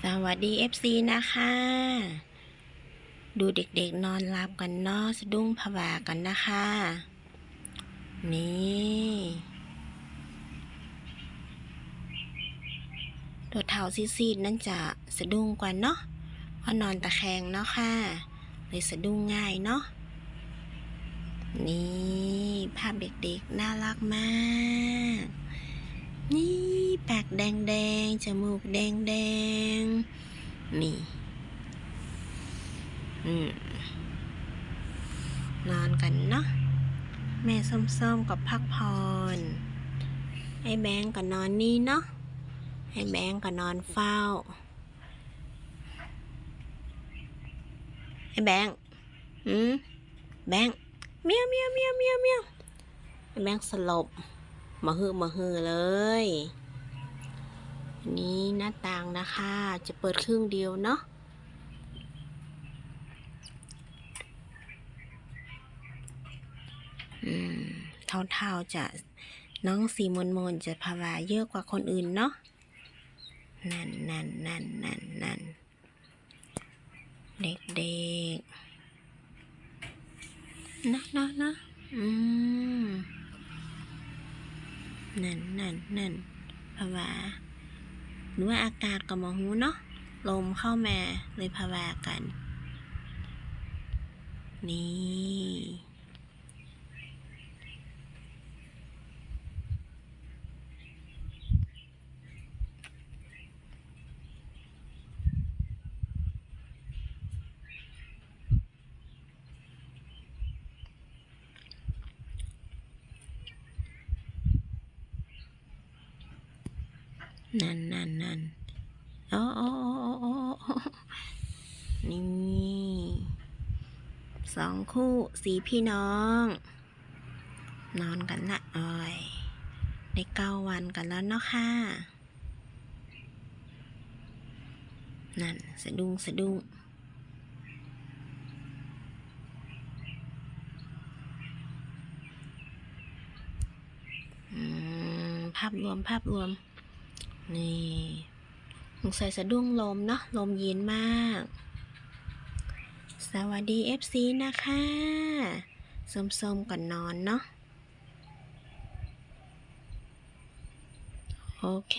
สวัสดี FC นะคะ ดูเด็กๆนอนหลับกันเนอะสะดุ้งผวากันนะคะ นี่ตัวเท้าซีดๆนั่นจะสะดุ้งกว่าเนาะเพราะนอนตะแคงเนาะค่ะ เลยสะดุ้งง่ายเนาะนี่ภาพเด็กๆน่ารักมาก นี่ปากแดงๆจมูกแดงๆ นี่ อืม นอนกันเนาะ แม่ส้มๆกับพักพร ไอ้แบงก์ก็นอนนี่เนาะ ไอ้แบงก์ก็นอนเฝ้า ไอ้แบงก์อืม แบงก์เมียวเมียวเมียวเมียวเมียวไอ้แบงก์สลบมาฮือมาฮือเลย อันนี้หน้าต่างนะคะ จะเปิดครึ่งเดียวเนาะอืมเท่าๆจะน้องสีมนมนๆจะภาวะเยอะกว่าคนอื่นเนาะนั่นนั่นนั่นนั่นนั่นเด็กเด็กๆนะนะนะอืมนั่นนั่นนั่นภาวะ หรือว่าอากาศก็มอหูเนาะลมเข้ามาเลยพาวะกัน นี่ นั่นนั่นนั่นโอ้โอ้โอ้โอ้โอ้นี่สองคู่สีพี่น้อง นอนกันละอ้อยได้เก้าวันกันแล้วเนาะค่ะ นั่นสะดุ้งสะดุ้งภาพรวมภาพรวม นี่สงสัยสะดุ้งลมเนาะลมเย็นมาก สวัสดี FC นะคะส้มๆก่อนนอนเนาะโอเค